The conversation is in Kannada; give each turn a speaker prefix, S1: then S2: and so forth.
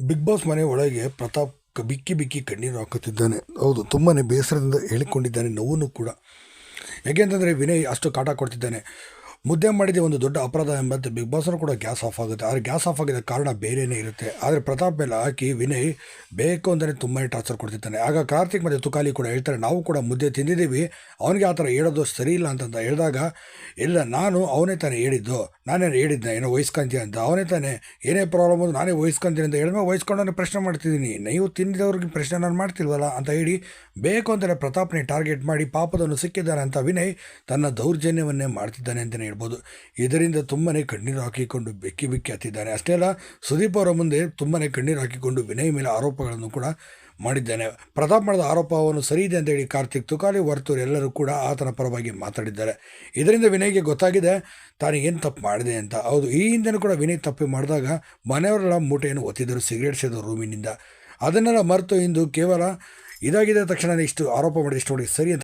S1: ಬಿಗ್ ಬಾಸ್ ಮನೆ ಒಳಗೆ ಪ್ರತಾಪ್ ಬಿಕ್ಕಿ ಬಿಕ್ಕಿ ಕಣ್ಣೀರು ಹಾಕುತ್ತಿದ್ದಾನೆ. ಹೌದು ತುಂಬಾ ಬೇಸರದಿಂದ ಹೇಳಿಕೊಂಡಿದ್ದಾನೆ ನೋವನ್ನು ಕೂಡ. ಯಾಕೆಂತಂದರೆ ವಿನಯ್ ಅಷ್ಟು ಕಾಟ ಕೊಡ್ತಿದ್ದಾನೆ. ಮುದ್ದೆ ಮಾಡಿದ ಒಂದು ದೊಡ್ಡ ಅಪರಾಧ ಎಂಬಂತೆ ಬಿಗ್ ಬಾಸ್ನೂ ಕೂಡ ಗ್ಯಾಸ್ ಆಫ್ ಆಗುತ್ತೆ. ಆದರೆ ಗ್ಯಾಸ್ ಆಫ್ ಆಗಿದ್ದ ಕಾರಣ ಬೇರೆಯೇ ಇರುತ್ತೆ. ಆದರೆ ಪ್ರತಾಪ್ ಮೇಲೆ ಹಾಕಿ ವಿನಯ್ ಬೇಕು ಅಂತಲೇ ತುಂಬಾ ಟಾರ್ಚರ್ ಕೊಡ್ತಿದ್ದಾನೆ ಆಗ ಕಾರ್ತಿಕ್ ಮತ್ತು ತುಕಾಲಿ ಕೂಡ ಹೇಳ್ತಾರೆ, ನಾವು ಕೂಡ ಮುದ್ದೆ ತಿಂದಿದ್ದೀವಿ. ಅವನಿಗೆ ಆ ಥರ ಹೇಳೋದು ಸರಿ ಇಲ್ಲ ಅಂತಂದ ಹೇಳಿದಾಗ, ಇಲ್ಲ, ನಾನು ಅವನೇ ತಾನೇ ಹೇಳಿದ್ದು. ನಾನೇನು ಹೇಳಿದ್ದೆ ಏನೋ ವಹಿಸ್ಕೊಂತೀಯ ಅಂತ. ಅವನೇ ತಾನೇ, ಏನೇ ಪ್ರಾಬ್ಲಮ್ ಅದು ನಾನೇ ವಹಿಸ್ಕೊಂತೀನಿ ಅಂತ ಹೇಳಿದ್ಮೇಲೆ ವಹಿಸ್ಕೊಂಡು ಪ್ರಶ್ನೆ ಮಾಡ್ತಿದ್ದೀನಿ. ನೀವು ತಿಂದಿದವ್ರಿಗೆ ಪ್ರಶ್ನೆ ನಾನು ಮಾಡ್ತಿಲ್ವಲ್ಲ? ಅಂತ ಹೇಳಿ ಬೇಕು ಅಂತಲೇ ಪ್ರತಾಪ್ನೇ ಟಾರ್ಗೆಟ್ ಮಾಡಿ ಪಾಪದನ್ನು ಸಿಕ್ಕಿದ್ದಾನೆ ಅಂತ ವಿನಯ್ ತನ್ನ ದೌರ್ಜನ್ಯವನ್ನೇ ಮಾಡ್ತಿದ್ದಾನೆ ಅಂತಲೇ ಹೇಳ್ಬೋದು. ಇದರಿಂದ ತುಂಬನೇ ಕಣ್ಣೀರು ಹಾಕಿಕೊಂಡು ಬೆಕ್ಕಿ ಬೆಕ್ಕಿ ಹತ್ತಿದ್ದಾನೆ ಅಷ್ಟೇ ಅಲ್ಲ, ಸುದೀಪ್ ಅವರ ಮುಂದೆ ತುಂಬನೇ ಕಣ್ಣೀರು ಹಾಕಿಕೊಂಡು ವಿನಯ್ ಮೇಲೆ ಆರೋಪಗಳನ್ನು ಕೂಡ ಮಾಡಿದ್ದಾನೆ. ಪ್ರತಾಪ್ ಮಾಡಿದ ಆರೋಪವನ್ನು ಸರಿ ಇದೆ ಅಂತ ಹೇಳಿ ಕಾರ್ತಿಕ್ ತುಕಾಲಿ ವರ್ತೂರ್ ಎಲ್ಲರೂ ಕೂಡ ಆತನ ಪರವಾಗಿ ಮಾತಾಡಿದ್ದಾರೆ. ಇದರಿಂದ ವಿನಯ್ಗೆ ಗೊತ್ತಾಗಿದೆ, ತಾನು ಏನು ತಪ್ಪು ಮಾಡಿದೆ ಅಂತ. ಹೌದು, ಈ ಹಿಂದೆನೂ ಕೂಡ ವಿನಯ್ ತಪ್ಪು ಮಾಡಿದಾಗ ಮನೆಯವರೆಲ್ಲ ಮೂಟೆಯನ್ನು ಒತ್ತಿದ್ದರು ಸಿಗರೇಟ್ ಸೇದೋ ರೂಮಿನಿಂದ. ಅದನ್ನೆಲ್ಲ ಮರೆತು ಇಂದು ಕೇವಲ ಇದಾಗಿದ್ದ ತಕ್ಷಣ ಇಷ್ಟು ಆರೋಪ ಮಾಡಿದ ಇಷ್ಟು ನೋಡಿ ಸರಿ ಅಂತ